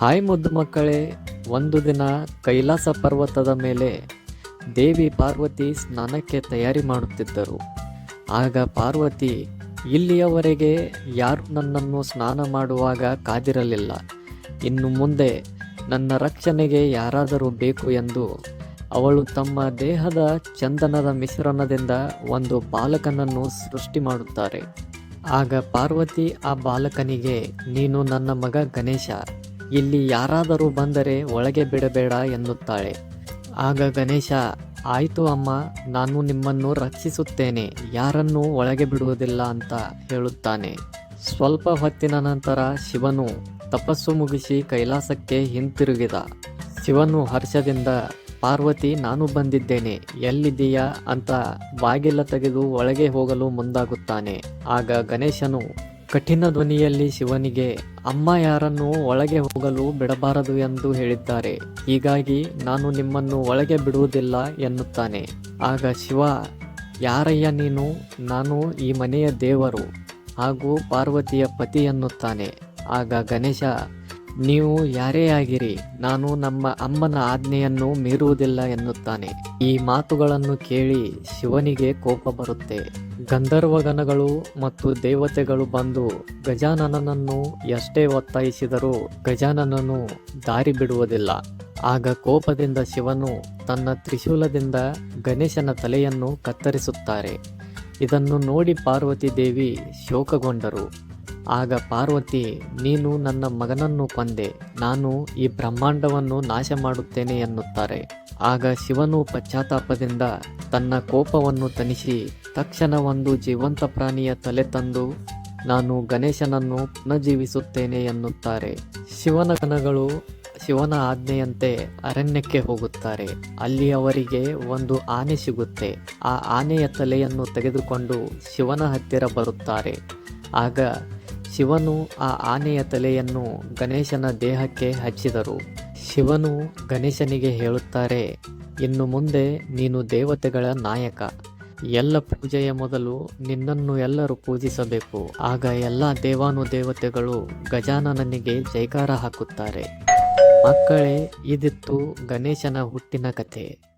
Hi ಮುದ್ದು ಮಕ್ಕಳೇ, ಒಂದು ದಿನ ಕೈಲಾಸ ಪರ್ವತದ ಮೇಲೆ ದೇವಿ ಪಾರ್ವತಿ ಸ್ನಾನಕ್ಕೆ ತಯಾರಿ ಮಾಡುತ್ತಿದ್ದರು. ಆಗ ಪಾರ್ವತಿ, ಇಲ್ಲಿಯವರೆಗೆ ಯಾರು ನನ್ನನ್ನು ಸ್ನಾನ ಮಾಡುವಾಗ ಕಾದಿರಲಿಲ್ಲ. ಇನ್ನು ಮುಂದೆ ನನ್ನ ರಕ್ಷಣೆಗೆ ಯಾರಾದರೂ ಬೇಕು ಎಂದು ಅವಳು ತಮ್ಮ ದೇಹದ ಚಂದನದ ಮಿಶ್ರಣದಿಂದ ಒಂದು ಬಾಲಕನನ್ನು ಸೃಷ್ಟಿ ಮಾಡುತ್ತಾರೆ. ಆಗ ಪಾರ್ವತಿ ಆ ಬಾಲಕನಿಗೆ, ನೀನು ನನ್ನ ಮಗ ಗಣೇಶ ಇಲ್ಲಿ ಯಾರಾದರೂ ಬಂದರೆ ಒಳಗೆ ಬಿಡಬೇಡ ಎನ್ನುತ್ತಾಳೆ. ಆಗ ಗಣೇಶ, ಆಯಿತು ಅಮ್ಮ, ನಾನು ನಿಮ್ಮನ್ನು ರಕ್ಷಿಸುತ್ತೇನೆ, ಯಾರನ್ನೂ ಒಳಗೆ ಬಿಡುವುದಿಲ್ಲ ಅಂತ ಹೇಳುತ್ತಾನೆ. ಸ್ವಲ್ಪ ಹೊತ್ತಿನ ನಂತರ ಶಿವನು ತಪಸ್ಸು ಮುಗಿಸಿ ಕೈಲಾಸಕ್ಕೆ ಹಿಂತಿರುಗಿದ. ಶಿವನು ಹರ್ಷದಿಂದ, ಪಾರ್ವತಿ, ನಾನು ಬಂದಿದ್ದೇನೆ, ಎಲ್ಲಿದ್ದೀಯಾ ಅಂತ ಬಾಗಿಲ ತೆಗೆದು ಒಳಗೆ ಹೋಗಲು ಮುಂದಾಗುತ್ತಾನೆ. ಆಗ ಗಣೇಶನು ಕಠಿಣ ಧ್ವನಿಯಲ್ಲಿ ಶಿವನಿಗೆ, ಅಮ್ಮ ಯಾರನ್ನು ಒಳಗೆ ಹೋಗಲು ಬಿಡಬಾರದು ಎಂದು ಹೇಳಿದ್ದಾರೆ. ಹೀಗಾಗಿ ನಾನು ನಿಮ್ಮನ್ನು ಒಳಗೆ ಬಿಡುವುದಿಲ್ಲ ಎನ್ನುತ್ತಾನೆ. ಆಗ ಶಿವ, ಯಾರಯ್ಯ ನೀನು? ನಾನು ಈ ಮನೆಯ ದೇವರು. ಹಾಗೂ ಪಾರ್ವತಿಯ ಪತಿ ಎನ್ನುತ್ತಾನೆ. ಆಗ ಗಣೇಶ ನೀವು ಯಾರೇ ಆಗಿರಿ, ನಾನು ನಮ್ಮ ಅಮ್ಮನ ಆಜ್ಞೆಯನ್ನು ಮೀರುವುದಿಲ್ಲ ಎನ್ನುತ್ತಾನೆ. ಈ ಮಾತುಗಳನ್ನು ಕೇಳಿ ಶಿವನಿಗೆ ಕೋಪ ಬರುತ್ತೆ. ಗಂಧರ್ವಗಣಗಳು ಮತ್ತು ದೇವತೆಗಳು ಬಂದು ಗಜಾನನನನ್ನು ಎಷ್ಟೇ ಒತ್ತಾಯಿಸಿದರೂ ಗಜಾನನನು ದಾರಿ ಬಿಡುವುದಿಲ್ಲ. ಆಗ ಕೋಪದಿಂದ ಶಿವನು ತನ್ನ ತ್ರಿಶೂಲದಿಂದ ಗಣೇಶನ ತಲೆಯನ್ನು ಕತ್ತರಿಸುತ್ತಾರೆ. ಇದನ್ನು ನೋಡಿ ಪಾರ್ವತಿ ದೇವಿ ಶೋಕಗೊಂಡರು. ಆಗ ಪಾರ್ವತಿ, ನೀನು ನನ್ನ ಮಗನನ್ನು ಕೊಂದೆ, ನಾನು ಈ ಬ್ರಹ್ಮಾಂಡವನ್ನು ನಾಶ ಮಾಡುತ್ತೇನೆ ಎನ್ನುತ್ತಾರೆ. ಆಗ ಶಿವನು ಪಶ್ಚಾತ್ತಾಪದಿಂದ ತನ್ನ ಕೋಪವನ್ನು ತನಿಸಿ ತಕ್ಷಣ ಒಂದು ಜೀವಂತ ಪ್ರಾಣಿಯ ತಲೆ ತಂದು, ನಾನು ಗಣೇಶನನ್ನು ಪುನಃಜೀವಿಸುತ್ತೇನೆ ಎನ್ನುತ್ತಾರೆ. ಶಿವನ ಶಿವನ ಆಜ್ಞೆಯಂತೆ ಅರಣ್ಯಕ್ಕೆ ಹೋಗುತ್ತಾರೆ. ಅಲ್ಲಿ ಅವರಿಗೆ ಒಂದು ಆನೆ ಸಿಗುತ್ತೆ. ಆ ಆನೆಯ ತಲೆಯನ್ನು ತೆಗೆದುಕೊಂಡು ಶಿವನ ಹತ್ತಿರ ಬರುತ್ತಾರೆ. ಆಗ ಶಿವನು ಆ ಆನೆಯ ತಲೆಯನ್ನು ಗಣೇಶನ ದೇಹಕ್ಕೆ ಹಚ್ಚಿದರು. ಶಿವನು ಗಣೇಶನಿಗೆ ಹೇಳುತ್ತಾರೆ, ಇನ್ನು ಮುಂದೆ ನೀನು ದೇವತೆಗಳ ನಾಯಕ. ಎಲ್ಲ ಪೂಜೆಯ ಮೊದಲು ನಿನ್ನನ್ನು ಎಲ್ಲರೂ ಪೂಜಿಸಬೇಕು. ಆಗ ಎಲ್ಲ ದೇವಾನು ದೇವತೆಗಳು ಗಜಾನನನಿಗೆ ಜೈಕಾರ ಹಾಕುತ್ತಾರೆ. ಮಕ್ಕಳೇ, ಇದಿತ್ತು ಗಣೇಶನ ಹುಟ್ಟಿನ ಕಥೆ.